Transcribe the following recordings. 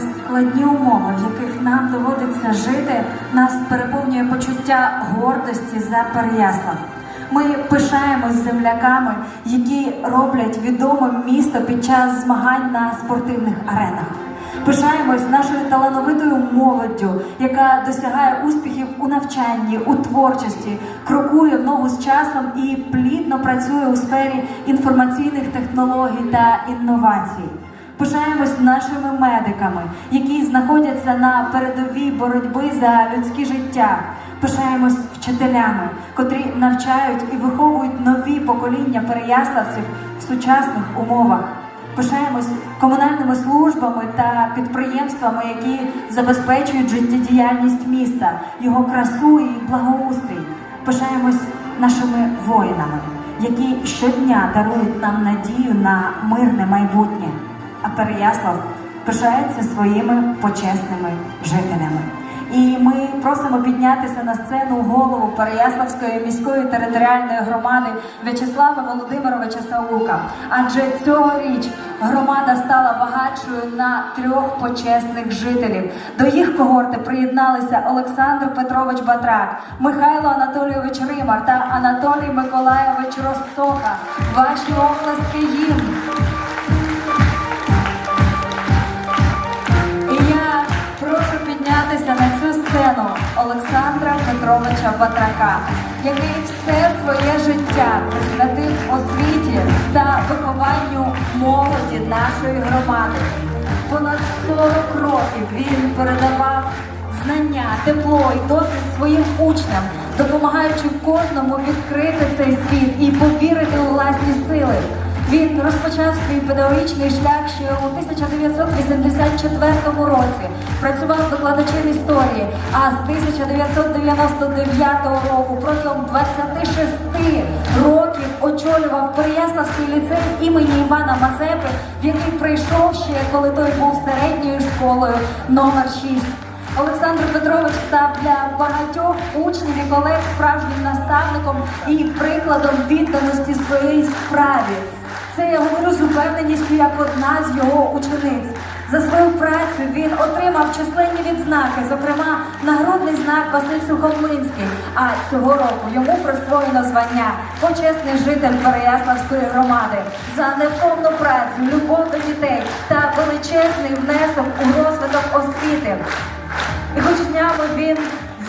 складні умови, в яких нам доводиться жити, нас переповнює почуття гордості за Переяслав. Ми пишаємось земляками, які роблять відомим місто під час змагань на спортивних аренах. Пишаємось нашою талановитою молоддю, яка досягає успіхів у навчанні, у творчості, крокує в ногу з часом і плідно працює у сфері інформаційних технологій та інновацій. Пишаємось нашими медиками, які знаходяться на передовій боротьби за людське життя. Пишаємось вчителями, котрі навчають і виховують нові покоління переяславців в сучасних умовах. Пишаємось комунальними службами та підприємствами, які забезпечують життєдіяльність міста, його красу і благоустрій. Пишаємось нашими воїнами, які щодня дарують нам надію на мирне майбутнє. А Переяслав пишається своїми почесними жителями. І ми просимо піднятися на сцену голову Переяславської міської територіальної громади В'ячеслава Володимировича Саука. Адже цьогоріч громада стала багатшою на трьох почесних жителів. До їх когорти приєдналися Олександр Петрович Батрак, Михайло Анатолійович Римар та Анатолій Миколайович Росоха. Ваші оплески їм. Піднятися на цю сцену Олександра Петровича Батрака, який все своє життя присвятив освіті та вихованню молоді нашої громади. Понад 40 років він передавав знання, тепло і досвід своїм учням, допомагаючи кожному відкрити цей світ і повірити. Він розпочав свій педагогічний шлях ще у 1984 році. Працював викладачем історії, а з 1999 року протягом 26 років очолював Переяславський ліцей імені Івана Мазепи, в який прийшов ще, коли той був середньою школою номер 6. Олександр Петрович став для багатьох учнів і колег справжнім наставником і прикладом відданості своєї справі. Це я говорю з упевненістю як одна з його учениць. За свою працю він отримав численні відзнаки, зокрема нагрудний знак Василь Сухомлинський. А цього року йому присвоєно звання почесний житель Переяславської громади за невтомну працю, любов до дітей та величезний внесок у розвиток освіти. І хоч днями він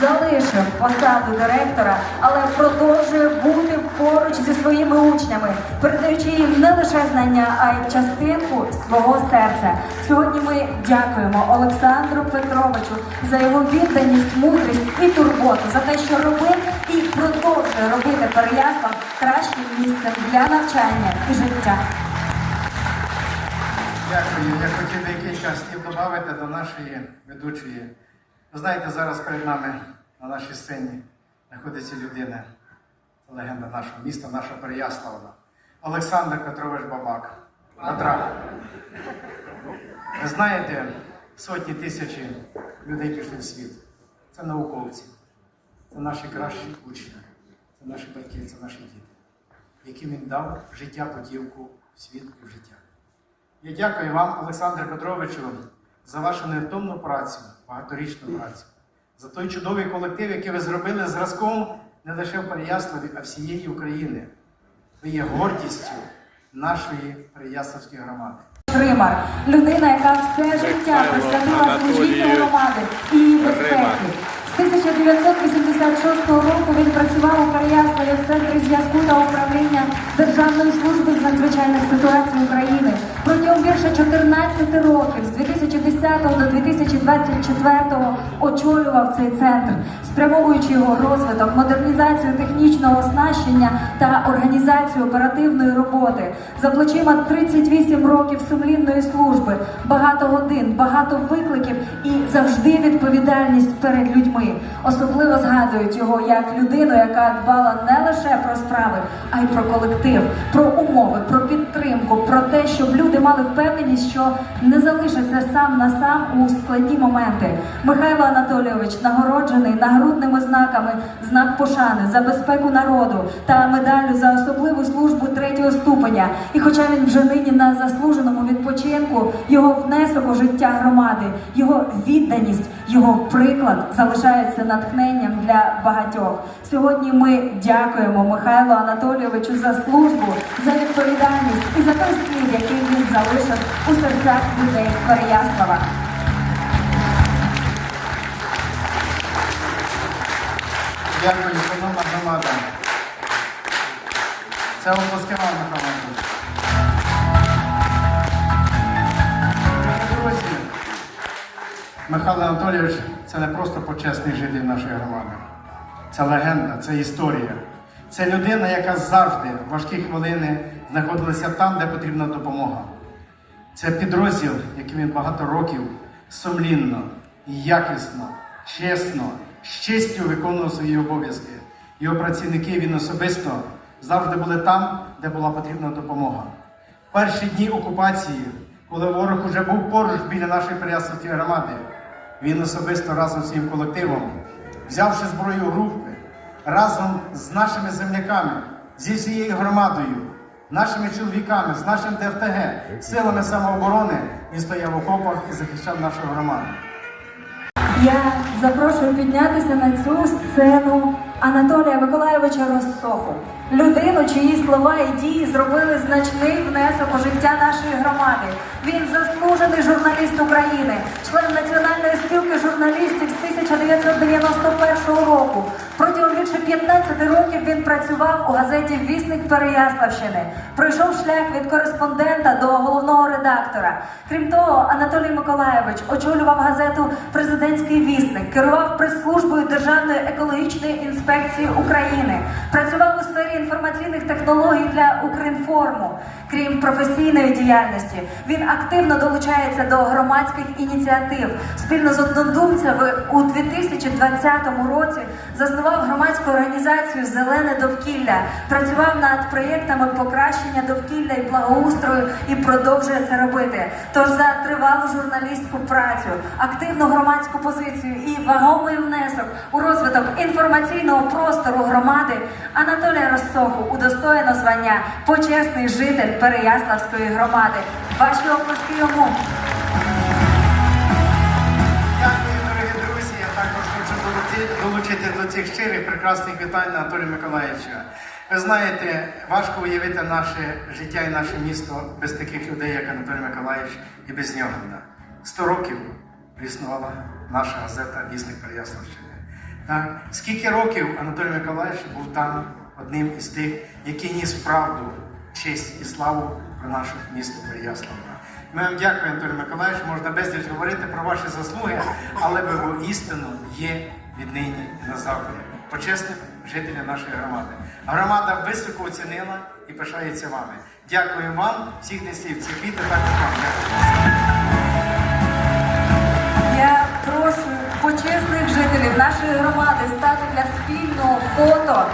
залишив посаду директора, але продовжує бути поруч зі своїми учнями, передаючи їм не лише знання, а й частинку свого серця. Сьогодні ми дякуємо Олександру Петровичу за його відданість, мудрість і турботу, за те, що робив і продовжує робити Переяслав кращим місцем для навчання і життя. Дякую. Я хотів деякий час слів додати до нашої ведучої. Ви знаєте, зараз перед нами на нашій сцені знаходиться людина, легенда нашого міста, наша Переяславна. Олександр Петрович Бабак. Петра. Ви знаєте, сотні тисячі людей пішли в світ. Це науковці, це наші кращі учні, це наші батьки, це наші діти, яким він дав життя подівку в світ і в життя. Я дякую вам, Олександре Петровичу, за вашу невтомну працю, багаторічну працю, за той чудовий колектив, який ви зробили зразком не лише в Переяславі, а всієї України. Ви є гордістю нашої Переяславської громади. Римар, людина, яка все життя присвятила служінню громади і її безпеці. З 1986 року він працював у Переяславі в центрі зв'язку та управління Державної служби з надзвичайних ситуацій України. Протягом більше 14 років, з 2010 до 2024 очолював цей центр, спрямовуючи його розвиток, модернізацію технічного оснащення та організацію оперативної роботи. За плечима 38 років сумлінної служби, багато годин, багато викликів і завжди відповідальність перед людьми. особливо згадують його як людину, яка дбала не лише про справи, а й про колектив, про умови, про підтримку, про те, щоб люди мали впевненість, що не залишаться сам на сам у складні моменти. Михайло Анатолійович нагороджений нагрудними знаками знак пошани за безпеку народу та медаллю за особливу службу третього ступеня. І хоча він вже нині на заслуженому відпочинку, його внесок у життя громади, його відданість, його приклад залишається натхненням для багатьох. Сьогодні ми дякуємо Михайлу Анатолійовичу за службу, за відповідальність і за той слід, який він залишив у серцях людей Переяслава. Дякую, шановна громада. Це обласка Анатолійович. Друзі, Михайло Анатолійович це не просто почесний житель нашої громади. Це легенда, це історія. Це людина, яка завжди в важкі хвилини знаходилася там, де потрібна допомога. Це підрозділ, який він багато років сумлінно, якісно, чесно, з честю виконував свої обов'язки. Його працівники він особисто завжди були там, де була потрібна допомога. Перші дні окупації, коли ворог уже був поруч біля нашої Переяславської громади, він особисто разом з своїм колективом, взявши зброю в разом з нашими земляками, зі всією громадою, нашими чоловіками, з нашим ДФТГ, силами самооборони, він стояв в окопах і захищав нашу громаду. Я запрошую піднятися на цю сцену Анатолія Миколайовича Россоху, людину, чиї слова і дії зробили значний внесок у життя нашої громади. Він заслужений журналіст України, член Національної спілки журналістів з 1991 року. Протягом більше 15 років він працював у газеті Вісник Переяславщини. Пройшов шлях від кореспондента до головного редактора. Крім того, Анатолій Миколайович очолював газету Президентський вісник, керував прес-службою Державної екологічної інспекції України, працював у сфері інформаційних технологій для Укрінформу. Крім професійної діяльності, він активно долучається до громадських ініціатив. Спільно з однодумцями у 2020 році заснував громадську організацію Зелене довкілля, працював над проєктами покращення довкілля і благоустрою і продовжує це робити. Тож за тривалу журналістську працю, активну громадську позицію і вагомий внесок у розвиток інформаційного простору громади Анатолія Ростоху удостоєно звання почесний житель Переяславської громади. Ваші оплески йому. Долучити, до цих щирих прекрасних вітань Анатолія Миколаївича. Ви знаєте, важко уявити наше життя і наше місто без таких людей, як Анатолій Миколаївич, і без нього. Сто років існувала наша газета Вісник Переяславщини. Так? Скільки років Анатолій Миколаївич був там одним із тих, який ніс правду, честь і славу про наше місто Переяславля. Ми вам дякуємо, Анатолій Миколаївич. Можна безліч говорити про ваші заслуги, але ви істину є віднині і назавжди. Почесних жителів нашої громади. Громада високо оцінила і пишається вами. Дякую вам, всіх не слів. Ці квіти також вам. Я прошу почесних жителів нашої громади стати для спільного фото